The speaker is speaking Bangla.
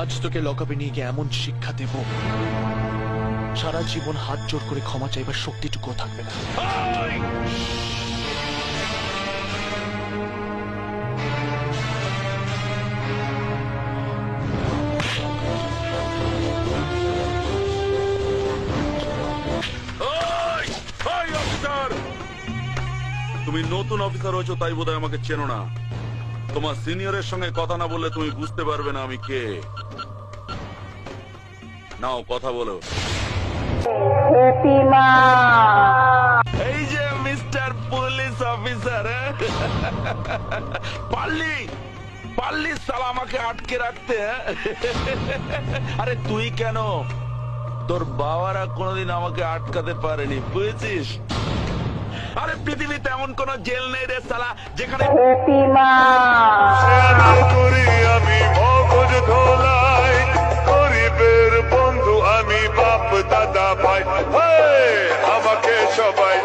আজ তোকে লকআপে নিয়ে গিয়ে এমন শিক্ষা দেব। সারা জীবন হাত জোর করে ক্ষমা চাইবার শক্তিটুকুও থাকবে না! তুমি নতুন অফিসার হয়েছো, তাই বোধহয় আমাকে চেনো না। তোমার সিনিয়রের সঙ্গে কথা না বললে তুমি বুঝতে পারবে না আমি কে। নাও কথা বলো। এই যে মিস্টার পুলিশ অফিসার পারলি? পারলি সালা আমাকে আটকে রাখতে? আরে তুই কেন? তোর বাবারা কোনোদিন আমাকে আটকাতে পারেনি বুঝেছিস? আরে পৃথিবীতে এমন কোন জেল নেই রে সালা যেখানে করি আমি মগজ ধোলাই গরিবের বন্ধু আমি বাপ দাদা ভাই। আমাকে সবাই